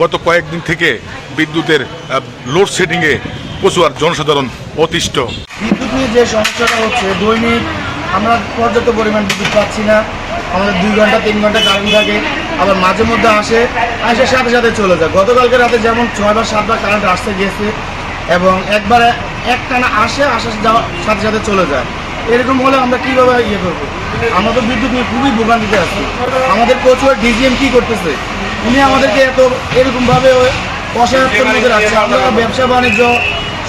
গত কয়েকদিন থেকে বিদ্যুতের লোডশেডিংয়ে কচুয়ার জনসাধারণ অতিষ্ঠ। বিদ্যুৎ নিয়ে যে সমস্যাটা হচ্ছে, দৈনিক আমরা পর্যাপ্ত পরিমাণ বিদ্যুৎ পাচ্ছি না। আমাদের দুই ঘণ্টা, তিন ঘণ্টা কারেন্ট থাকে, আবার মাঝে মধ্যে আসে আসার সাথে সাথে চলে যায়। গতকালকে রাতে যেমন ছয়বার সাতবার কারেন্ট আসতে গেছে এবং একবারে একটানা আসে, আসার যাওয়ার সাথে সাথে চলে যায়। এরকম হলে আমরা কীভাবে ইয়ে করব? আমরা তো বিদ্যুৎ নিয়ে খুবই ভোগান্তিতে আছি। আমাদের কচুয়ার ডিজিএম কী করতেছে? উনি আমাদেরকে এত এরকমভাবে অসহায়ত্বের মধ্যে রাখছে। আমরা ব্যবসা বাণিজ্য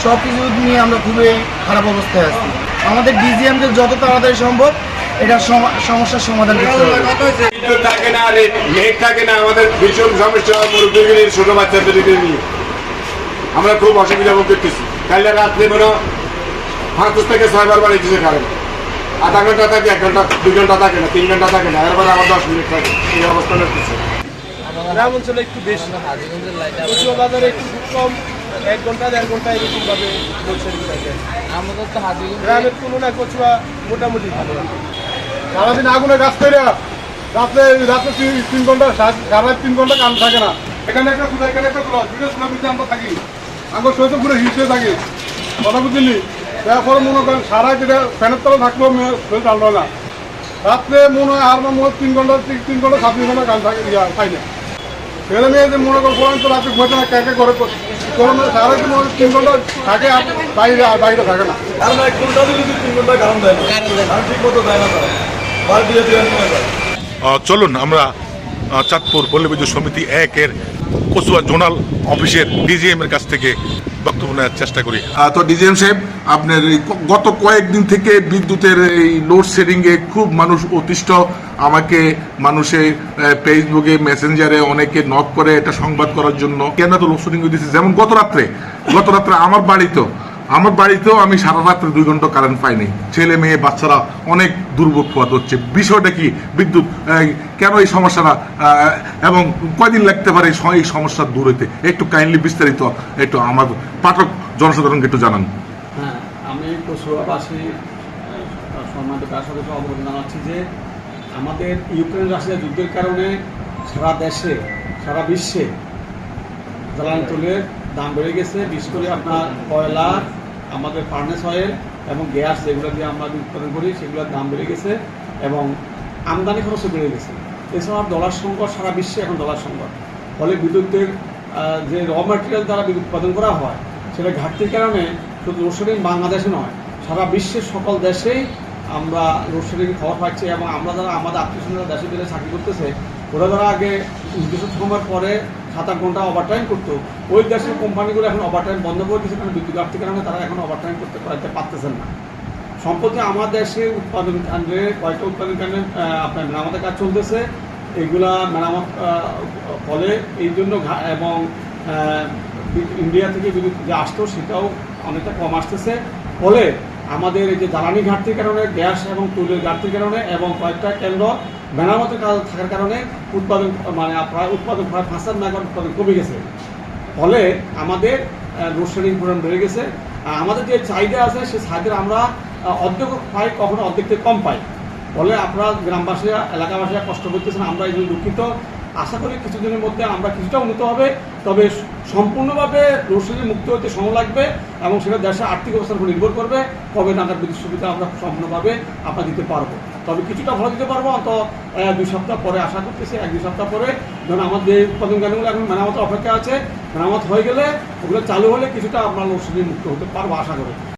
সব কিছু নিয়ে আমরা খুবই খারাপ অবস্থায় আছি। আমাদের ডিজিএমকে যত তাড়াতাড়ি সম্ভব এটা সম- সমস্যার সমাধান করতে হবে। বিদ্যুৎ থাকে না আর মেঘ থাকে না আমাদের ভীষণ সমস্যা মুরব্বীদের ছোট বাচ্চাদেরকে নিয়ে। আমরা খুব অসুবিধা ভোগ করতেছি কাল রাত্রে মনে হয় পাঁচ থেকে ছয়বার বাড়ি দিচ্ছে কারেন্ট আধা ঘণ্টা থাকে এক ঘণ্টা দুই ঘণ্টা থাকে না তিন ঘণ্টা থাকে না এরপরে আবার দশ মিনিট থাকে। এই অবস্থা গ্রাম অঞ্চলে একটু বেশি। বাজারে একটু কম এক ঘণ্টা দেড় ঘণ্টা এরকম ভাবে লোডশেডিং থাকে আমাদের তো হাজির গ্রামের তুলনায় কচুয়া মোটামুটি ভালো। সারাদিন আগুনে গাছ তৈরি রাত্রে রাত্রে তিন- তিন ঘণ্টা সারা তিন ঘণ্টা কান থাকে না। এখানে একটা এখানে একটা আমরা থাকি। আমার শরীর পুরো হয়ে থাকে। কথা বুঝলি? তারপরে মনে করেন সারা যেটা ফ্যানের তলা থাকলেও মেয়ে শরীর না। রাত্রে মনে হয় আর মনে হয় তিন ঘণ্টা তিন- তিন ঘণ্টা সাত তিন ঘণ্টা কান থাকে ইয়া পাই না। ছেলে মেয়ে যে মনে করেন পড়ান তো রাত্রে ঘুমাতে না কে কে করে কোনো সারা দিন মনে হয় তিন ঘণ্টা থাকে আর বাইরে আর বাইরে থাকে না। আমরা এক ঘণ্টা যদি তিন ঘণ্টা কারণ দেয় না ঠিক মতো দেয় না তারা। চলুন আমরা চাঁদপুর পল্লী বিদ্যুৎ সমিতি একের কচুয়া জোনাল অফিসের ডিজিএম এর কাছ থেকে বক্তব্য নেওয়ার চেষ্টা করি। তো ডিজিএম সাহেব, আপনার গত কয়েকদিন থেকে বিদ্যুতের এই লোডশেডিংয়ে খুব মানুষ অতিষ্ঠ। আমাকে মানুষে ফেসবুকে মেসেঞ্জারে অনেকে নক করে এটা সংবাদ করার জন্য। কেন তো লোডশেডিং দিচ্ছে যেমন গত রাত্রে গত রাত্রে আমার বাড়িতেও আমার বাড়িতেও আমি সারা রাত্রে দুই ঘণ্টা কারেন্ট পাইনি। ছেলে, মেয়ে, বাচ্চারা অনেক দুর্ভোগ পোয়াতে হচ্ছে। বিষয়টা কি? বিদ্যুৎ কেন এই সমস্যাটা? এবং কয়দিন লাগতে পারে এই সমস্যা দূর হইতে? একটু কাইন্ডলি বিস্তারিত একটু আমার পাঠক জনসাধারণকে একটু জানান। হ্যাঁ আমি কচুয়াবাসী সম্মানিত সদস্য অবগত জানাচ্ছি যে আমাদের ইউক্রেন রাশিয়া যুদ্ধের কারণে সারা দেশে, সারা বিশ্বে জ্বালানি তেলের দাম বেড়ে গেছে। বিশেষ করে আপনার কয়লা আমাদের ফার্নেস অয়েল এবং গ্যাস যেগুলো দিয়ে আমরা উৎপাদন করি, সেগুলোর দাম বেড়ে গেছে এবং আমদানি খরচও বেড়ে গেছে। এছাড়া ডলার সংকট সারা বিশ্বে এখন ডলার সংকট। ফলে বিদ্যুতের যে র ম্যাটেরিয়াল দ্বারা বিদ্যুৎ উৎপাদন করা হয়, সেটা ঘাটতির কারণে শুধু লোডশেডিং বাংলাদেশে নয়, সারা বিশ্বের সকল দেশেই আমরা লোডশেডিং খবর পাচ্ছি এবং আমরা যারা আমাদের আত্মীয় স্বজনরা দেশে বিদেশে চাকরি করতেছে, ওরা যারা আগে নির্দিষ্ট সময়ের পরে আট ঘণ্টা ওভারটাইম করতো। ওই দেশের কোম্পানিগুলো এখন ওভারটাইম বন্ধ করে দিয়েছে কারণ বিদ্যুৎ ঘাটতির কারণে তারা এখন ওভারটাইম করতে পারতে পারতেছেন না। সম্প্রতি আমার দেশে উৎপাদন কেন্দ্রে, কয়েকটা উৎপাদন কেন্দ্রে আপনার মেরামতের কাজ চলতেছে। এগুলা মেরামত ফলে এই জন্য এবং ইন্ডিয়া থেকে বিদ্যুৎ যে আসতো সেটাও অনেকটা কম আসতেছে। ফলে আমাদের এই যে জ্বালানি ঘাটতির কারণে, গ্যাস এবং তৈলের ঘাটতির কারণে এবং কয়েকটা কেন্দ্র মেরামতের কাজ থাকার কারণে উৎপাদন মানে প্রায় উৎপাদন, প্রায় পাঁচ হাজার মেগাওয়াট উৎপাদন কমে গেছে। ফলে আমাদের লোডশেডিং পরিমাণ বেড়ে গেছে। আর আমাদের যে চাহিদা আছে সেই চাহিদা আমরা অর্ধেক পাই, কখনো অর্ধেক থেকে কম পাই। ফলে আপনারা গ্রামবাসীরা, এলাকাবাসীরা কষ্ট করতেছেন আমরা এই জন্য দুঃখিত। আশা করি কিছুদিনের মধ্যে আমরা কিছুটা উন্নত হবে তবে সম্পূর্ণভাবে লোডশেডিং মুক্ত হতে সময় লাগবে এবং সেটা দেশের আর্থিক অবস্থার উপর নির্ভর করবে কবে নাগাদ বিদ্যুৎ সুবিধা আমরা সম্পূর্ণভাবে আমরা দিতে পারব। তবে কিছুটা ভালো দিতে পারব আহ, দুই সপ্তাহ পরে আশা করতেছি এক দুই সপ্তাহ পরে ধরুন আমাদের যে উৎপাদন কেন্দ্রগুলো এখন মেরামত অপেক্ষা আছে। মেরামত হয়ে গেলে ওগুলো চালু হলে কিছুটা আমরা লোডশেডিং মুক্ত হতে পারব আশা করি।